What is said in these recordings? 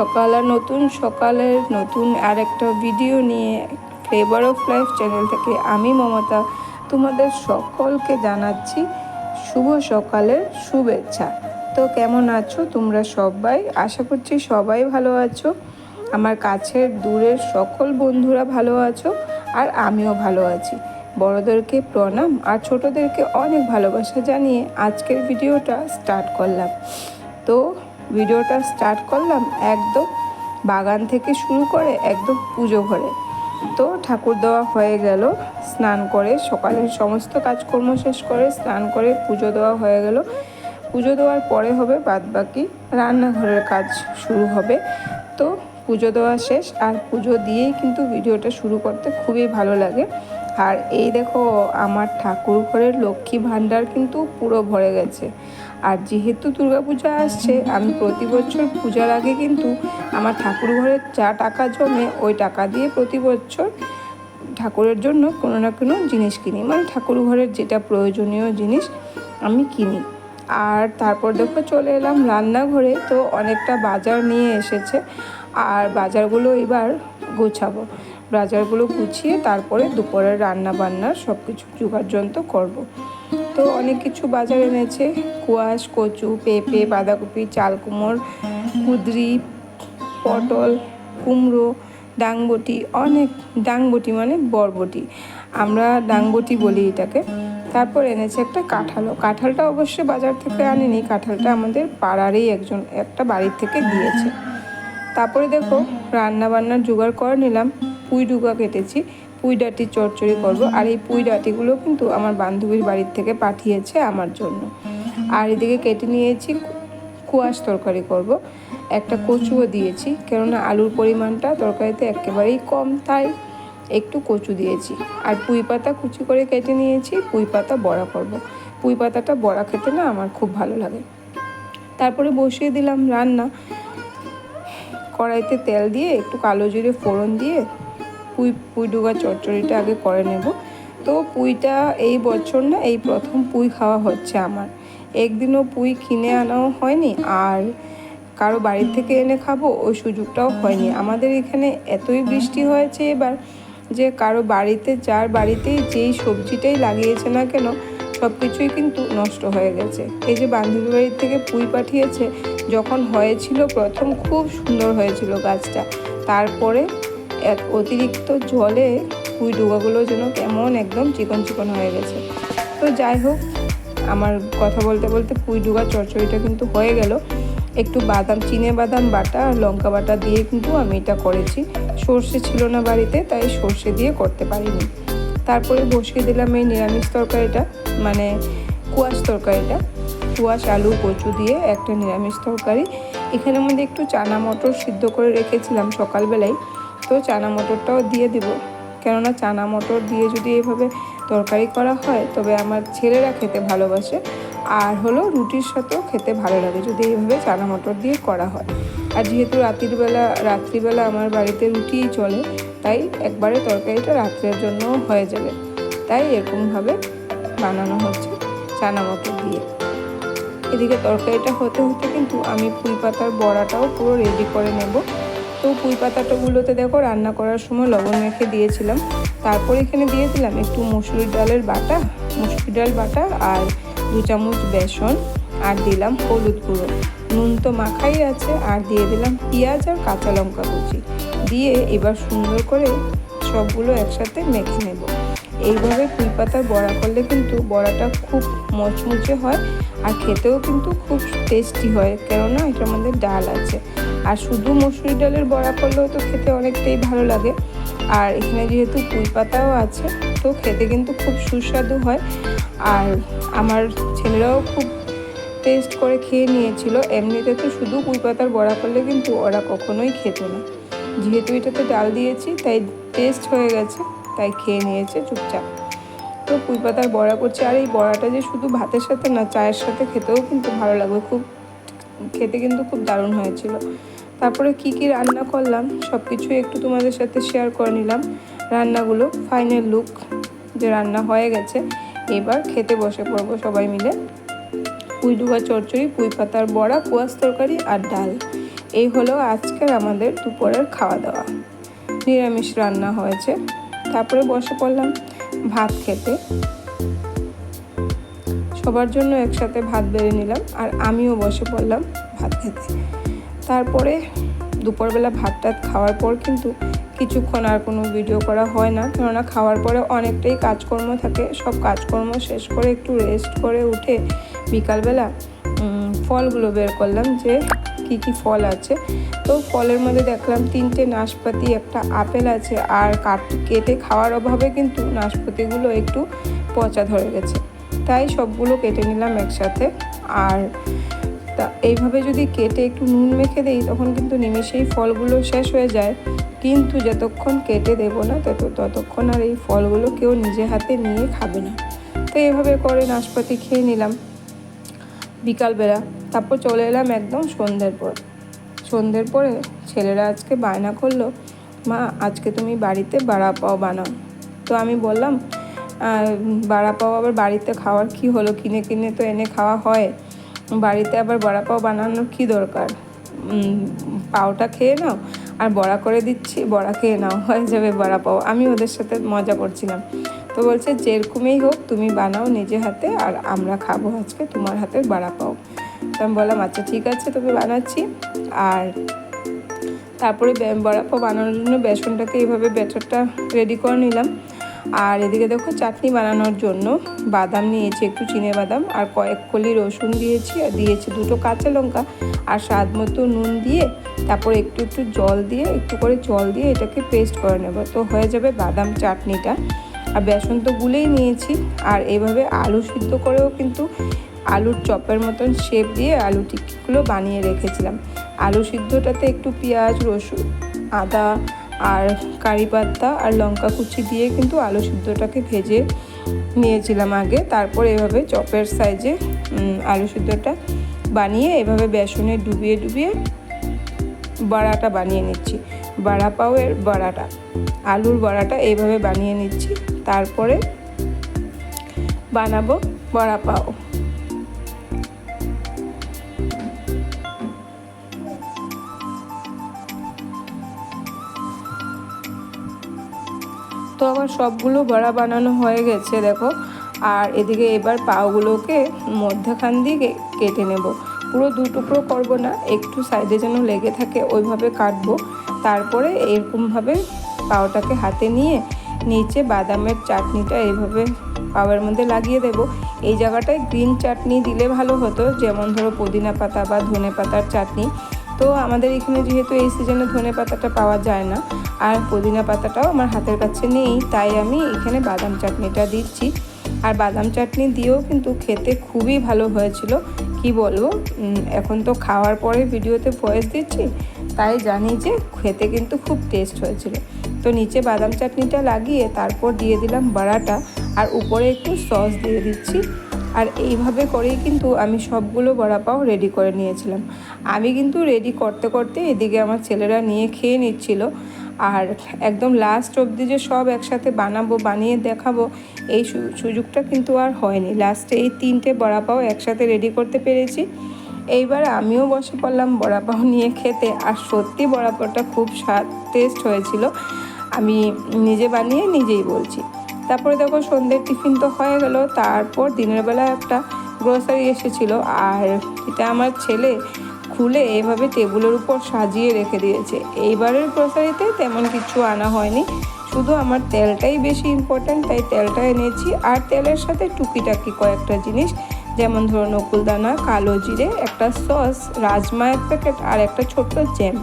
সকাল আর নতুন সকালের নতুন আর একটা ভিডিও নিয়ে ফ্লেভার অফ লাইফ চ্যানেল থেকে আমি মমতা তোমাদের সকলকে জানাচ্ছি শুভ সকালের শুভেচ্ছা। তো কেমন আছো তোমরা সবাই? আশা করছি সবাই ভালো আছো। আমার কাছের দূরের সকল বন্ধুরা ভালো আছো আর আমিও ভালো আছি। বড়দেরকে প্রণাম আর ছোটদেরকে অনেক ভালোবাসা জানিয়ে আজকের ভিডিওটা স্টার্ট করলাম। তো ভিডিওটা স্টার্ট করলাম একদম বাগান থেকে শুরু করে একদম পুজো ঘরে। তো ঠাকুর দেওয়া হয়ে গেল, স্নান করে সকালের সমস্ত কাজকর্ম শেষ করে স্নান করে পুজো দেওয়া হয়ে গেল। পুজো দেওয়ার পরে হবে বাদবাকি রান্নাঘরের কাজ শুরু হবে। তো পুজো দেওয়া শেষ, আর পুজো দিয়েই কিন্তু ভিডিওটা শুরু করতে খুবই ভালো লাগে। আর এই দেখো, আমার ঠাকুর ঘরের লক্ষ্মী ভাণ্ডার কিন্তু পুরো ভরে গেছে। আর যেহেতু দুর্গাপূজা আসছে, আমি প্রতি বছর পূজার আগে কিন্তু আমার ঠাকুর ঘরের যা টাকা জমে ওই টাকা দিয়ে প্রতি বছর ঠাকুরের জন্য কোনো না কোনো জিনিস কিনি। মানে ঠাকুর ঘরের যেটা প্রয়োজনীয় জিনিস আমি কিনি। আর তারপর দেখো চলে এলাম রান্নাঘরে, তো অনেকটা বাজার নিয়ে এসেছে। আর বাজারগুলো এবার গোছাবো। বাজারগুলো গুছিয়ে তারপরে দুপুরের রান্না বান্নার সব কিছু যন্ত্র করব। তো অনেক কিছু বাজার এনেছে। কুয়াশ, কচু, পেঁপে, বাঁধাকপি চাল কুমড় কুদরি, পটল, কুমড়ো, ডাংবটি, অনেক ডাংবটি মানে বরবটি। আমরা ডাংবটি বলি এটাকে। তারপর এনেছে একটা কাঁঠালও। কাঁঠালটা অবশ্যই বাজার থেকে আনিনি। কাঁঠালটা আমাদের পাড়ারই একজন, একটা বাড়ির থেকে দিয়েছে। তারপরে দেখো রান্না বান্নার জোগাড় করে নিলাম। পুঁই ডুগা কেটেছি। পুঁই ডাঁটি চচ্চড়ি করব। আর এই পুঁই ডাঁটিগুলো কিন্তু আমার বান্ধবীর বাড়ির থেকে পাঠিয়েছে আমার জন্য। আর এদিকে কেটে নিয়েছি কুয়াশ তরকারি করব। একটা কচুও দিয়েছি, কেননা আলুর পরিমাণটা তরকারিতে একেবারেই কম, তাই একটু কচু দিয়েছি। আর পুঁই পাতা কুচি করে কেটে নিয়েছি, পুঁই পাতা বড়া করব। পুঁই পাতাটা বড়া খেতে না আমার খুব ভালো লাগে। তারপরে বসিয়ে দিলাম রান্না। কড়াইতে তেল দিয়ে একটু কালো জিরে ফোড়ন দিয়ে পুঁই পুঁই ডুগা চচ্চড়িটা আগে করে নেব। তো পুঁইটা এই বছর না এই প্রথম পুঁই খাওয়া হচ্ছে আমার। একদিনও পুঁই কিনে আনাও হয়নি আর কারও বাড়ির থেকে এনে খাব ওই সুযোগটাও হয়নি। আমাদের এখানে এতই বৃষ্টি হয়েছে এবার যে কারও বাড়িতে, যার বাড়িতেই যেই সবজিটাই লাগিয়েছে না কেন সব কিছুই কিন্তু নষ্ট হয়ে গেছে। এই যে বান্ধবী বাড়ির থেকে পুঁই পাঠিয়েছে, যখন হয়েছিল প্রথম খুব সুন্দর হয়েছিল গাছটা। তারপরে এক অতিরিক্ত জলে পুঁই ডুবাগুলো যেন কেমন একদম চিকন চিকন হয়ে গেছে। তো যাই হোক, আমার কথা বলতে বলতে পুঁই ডুগা চচ্চড়িটা কিন্তু হয়ে গেল। একটু বাদাম, চিনে বাদাম বাটা আর লঙ্কা বাটা দিয়ে কিন্তু আমি এটা করেছি। সর্ষে ছিল না বাড়িতে, তাই সর্ষে দিয়ে করতে পারিনি। তারপরে বসিয়ে দিলাম এই নিরামিষ তরকারিটা মানে কুয়াশ তরকারিটা। কুয়াশ, আলু, কচু দিয়ে একটা নিরামিষ তরকারি। এখানের মধ্যে একটু চানা মটর সিদ্ধ করে রেখেছিলাম সকালবেলায়। তো চানা মটরটাও দিয়ে দেব। কেননা চানা মটর দিয়ে যদি এভাবে তরকারি করা হয়, তবে আমার ছেলেরা খেতে ভালোবাসে। আর হলো রুটির সাথেও খেতে ভালো লাগে যদি এইভাবে চানা মটর দিয়ে করা হয়। আর যেহেতু রাত্রির বেলা, রাত্রিবেলা আমার বাড়িতে রুটিই চলে, তাই একবারে তরকারিটা রাত্রের জন্য হয়ে যাবে। তাই এরকমভাবে বানানো হচ্ছে চানা মটর দিয়ে। এদিকে তরকারিটা হতে হতে কিন্তু আমি পুঁই পাতার বড়াটাও পুরো রেডি করে নেব। তো পুঁই পাতাটাগুলোতে দেখো রান্না করার সময় লবণ মেখে দিয়েছিলাম। তারপর এখানে দিয়ে দিলাম একটু মুসুরির ডালের বাটা মুসুরি ডাল বাটা আর দু চামচ বেসন আর দিলাম হলুদ গুঁড়ো। নুন তো মাখাই আছে আর দিয়ে দিলাম পেঁয়াজ আর কাঁচা লঙ্কা কুচি। দিয়ে এবার সুন্দর করে সবগুলো একসাথে মেখে নেব। এইভাবে কুই পাতার বড়া করলে কিন্তু বড়াটা খুব মচমুচে হয় আর খেতেও কিন্তু খুব টেস্টি হয়। কেননা এটার মধ্যে ডাল আছে। আর শুধু মসুরি ডালের বড়া করলেও তো খেতে অনেকটাই ভালো লাগে। আর এখানে যেহেতু কুই পাতাও আছে, তো খেতে কিন্তু খুব সুস্বাদু হয়। আর আমার ছেলেরাও খুব টেস্ট করে খেয়ে নিয়েছিল। এমনিতে তো শুধু কুই পাতার বড়া করলে কিন্তু ওরা কখনোই খেত না। যেহেতু এটাতে ডাল দিয়েছি, তাই টেস্ট হয়ে গেছে, তাই খেয়ে নিয়েছে, চুপচাপ। তো পুঁই পাতার বড়া করছে। আর এই বড়াটা যে শুধু ভাতের সাথে না, চায়ের সাথে খেতেও কিন্তু ভালো লাগবে খুব খেতে কিন্তু খুব দারুণ হয়েছিল। তারপরে কি কি রান্না করলাম সব কিছুই একটু তোমাদের সাথে শেয়ার করে নিলাম। রান্নাগুলো ফাইনাল লুক যে রান্না হয়ে গেছে, এবার খেতে বসে পড়ব সবাই মিলে। পুঁই ডুবা চচ্চড়ি, পুঁই পাতার বড়া, কুয়াশ তরকারি আর ডাল। এই হলো আজকের আমাদের দুপুরের খাওয়া দাওয়া। নিরামিষ রান্না হয়েছে। তারপরে বসে পড়লাম। ভাত খেতে। সবার জন্য একসাথে ভাত বেড়ে নিলাম আর আমিও বসে পড়লাম ভাত খেতে। তারপরে দুপুরবেলা ভাত টাত খাওয়ার পর কিন্তু কিছুক্ষণ আর কোনো ভিডিও করা হয় না। কেননা খাওয়ার পরে অনেকটাই কাজকর্ম থাকে। সব কাজকর্ম শেষ করে একটু রেস্ট করে উঠে বিকালবেলা ফলগুলো বের করলাম যে কি কি ফল আছে। তো ফলের মধ্যে দেখলাম তিনটে নাশপাতি, একটা আপেল আছে আর কাট, কেটে খাওয়ার অভাবে কিন্তু নাশপাতিগুলো একটু পচা ধরে গেছে। তাই সবগুলো কেটে নিলাম একসাথে। আর তা এইভাবে যদি কেটে একটু নুন মেখে দেই, তখন কিন্তু নিমেষেই ফলগুলো শেষ হয়ে যায়। কিন্তু যতক্ষণ কেটে দেব না, তত, ততক্ষণ আর এই ফলগুলো কেউ নিজে হাতে নিয়ে খাবে না। তো এইভাবে করে নাশপাতি খেয়ে নিলাম। বিকালবেলা, তারপর চলে এলাম একদম সন্ধ্যের পর। সন্ধ্যের পরে ছেলেরা আজকে বায়না করল, মা, আজকে তুমি বাড়িতে বাড়া পাও বানাও। তো আমি বললাম বাড়া পাও আবার বাড়িতে খাওয়ার কি হলো? কিনে কিনে তো এনে খাওয়া হয়। বাড়িতে আবার বড়া পাও বানানোর কি দরকার? পাওটা খেয়ে নাও, আর বড়া করে দিচ্ছি, বড়া খেয়ে নাও, হয়ে যাবে বড়া পাও। আমি ওদের সাথে মজা করছিলাম। তো বলছে, যেরকমই হোক, তুমি বানাও নিজে হাতে, আর আমরা খাব আজকে তোমার হাতের বড়া পাও। তো আমি বললাম আচ্ছা ঠিক আছে তবে বানাচ্ছি। আর তারপরে বড়া পাও বানানোর জন্য বেসনটাকে এইভাবে ব্যাটারটা রেডি করে নিলাম। আর এদিকে দেখো চাটনি বানানোর জন্য বাদাম নিয়েছি, একটু চিনে বাদাম আর কয়েক কলি রসুন দিয়েছি আর দিয়েছি দুটো কাঁচা লঙ্কা আর স্বাদ মতো নুন দিয়ে তারপর একটু একটু জল দিয়ে, একটু করে জল দিয়ে এটাকে পেস্ট করে নেব। তো হয়ে যাবে বাদাম চাটনিটা। আর বেসন তো গুলেই নিয়েছি আর এভাবে আলু সিদ্ধ করেও কিন্তু আলুর চপের মতন শেপ দিয়ে আলু টিকিগুলো বানিয়ে রেখেছিলাম। আলু সিদ্ধটাতে একটু পেঁয়াজ, রসুন, আদা আর কারি পাত্তা আর লঙ্কা কুচি দিয়ে কিন্তু আলু সিদ্ধটাকে ভেজে নিয়েছিলাম আগে। তারপর এভাবে চপের সাইজে আলু সিদ্ধটা বানিয়ে এভাবে বেসনে ডুবিয়ে ডুবিয়ে বড়াটা বানিয়ে নিচ্ছি। বড়া পাওয়ের বড়াটা, আলুর বড়াটা এইভাবে বানিয়ে নিচ্ছি। তারপরে বানাবো বড়া পাও। তো আমার সবগুলো বড়া বানানো হয়ে গেছে, দেখো। আর এদিকে এবার পাওগুলোকে মধ্যখান দিয়ে কেটে নেব। পুরো দু টুকরো করব না, একটু সাইডে যেন লেগে থাকে ওইভাবে কাটবো। তারপরে এরকমভাবে পাওটাকে হাতে নিয়ে নিচে বাদামের চাটনিটা এইভাবে পাওয়ার মধ্যে লাগিয়ে দেব। এই জায়গাটায় গ্রিন চাটনি দিলে ভালো হতো, যেমন ধরো পুদিনা পাতা বা ধনে পাতার চাটনি। তো আমাদের এখানে যেহেতু এই সিজনে ধনে পাতাটা পাওয়া যায় না, আর পুদিনা পাতাটাও আমার হাতের কাছে নেই, তাই আমি এখানে বাদাম চাটনিটা দিচ্ছি। আর বাদাম চাটনি দিয়েও কিন্তু খেতে খুবই ভালো হয়েছিল, কি বলব? এখন তো খাওয়ার পরে ভিডিওতে ভয়েস দিচ্ছি, তাই জানি যে খেতে কিন্তু খুব টেস্ট হয়েছিল। তো নিচে বাদাম চাটনিটা লাগিয়ে তারপর দিয়ে দিলাম বড়াটা, আর উপরে একটু সস দিয়ে দিচ্ছি। আর এইভাবে করেই কিন্তু আমি সবগুলো বড়া পাও রেডি করে নিয়েছিলাম। আমি কিন্তু রেডি করতে করতে এদিকে আমার ছেলেরা নিয়ে খেয়ে নিচ্ছিল। আর একদম লাস্ট অবধি যে সব একসাথে বানাবো, বানিয়ে দেখাবো, এই সুযোগটা কিন্তু আর হয়নি। লাস্টে এই তিনটে বড়া পাও একসাথে রেডি করতে পেরেছি। এইবার আমিও বসে পড়লাম বড়া পাও নিয়ে খেতে। আর সত্যি বড়া পাওটা খুব স্বাদ টেস্ট হয়েছিল। আমি নিজে বানিয়ে নিজেই বলছি। তারপরে দেখো সন্ধ্যের টিফিন তো হয়ে গেল, তারপর দিনের বেলা একটা গ্রোসারি এসেছিল, আর এটা আমার ছেলে খুলে এভাবে টেবিলের উপর সাজিয়ে রেখে দিয়েছে। এইবারের গ্রোসারিতে তেমন কিছু আনা হয়নি, শুধু আমার তেলটাই বেশি ইম্পর্ট্যান্ট তাই তেলটা এনেছি। আর তেলের সাথে টুকিটাকি কয়েকটা জিনিস, যেমন ধরো নকুলদানা, কালো জিরে, একটা সস রাজমা এক প্যাকেট আর একটা ছোট্ট জ্যাম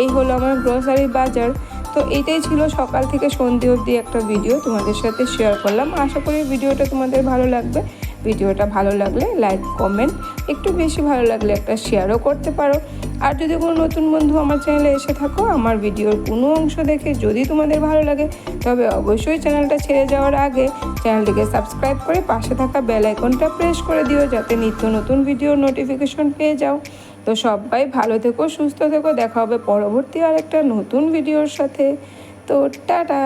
এই হলো আমার গ্রোসারি বাজার। তো এইটাই ছিল সকাল থেকে সন্ধে অবধি একটা ভিডিও তোমাদের সাথে শেয়ার করলাম। আশা করি ভিডিওটা তোমাদের ভালো লাগবে। ভিডিওটা ভালো লাগলে লাইক কমেন্ট একটু বেশি ভালো লাগলে একটা শেয়ারও করতে পারো। আর যদি কোনো নতুন বন্ধু আমার চ্যানেলে এসে থাকো, আমার ভিডিওর কোনো অংশ দেখে যদি তোমাদের ভালো লাগে, তবে অবশ্যই চ্যানেলটা ছেড়ে যাওয়ার আগে চ্যানেলটিকে সাবস্ক্রাইব করে পাশে থাকা বেল আইকনটা প্রেস করে দিও, যাতে নিত্য নতুন ভিডিওর নোটিফিকেশন পেয়ে যাও। তো সবাই ভালো থেকো, সুস্থ থেকো। দেখা হবে পরবর্তী আর একটা নতুন ভিডিওর সাথে। তো টাটা!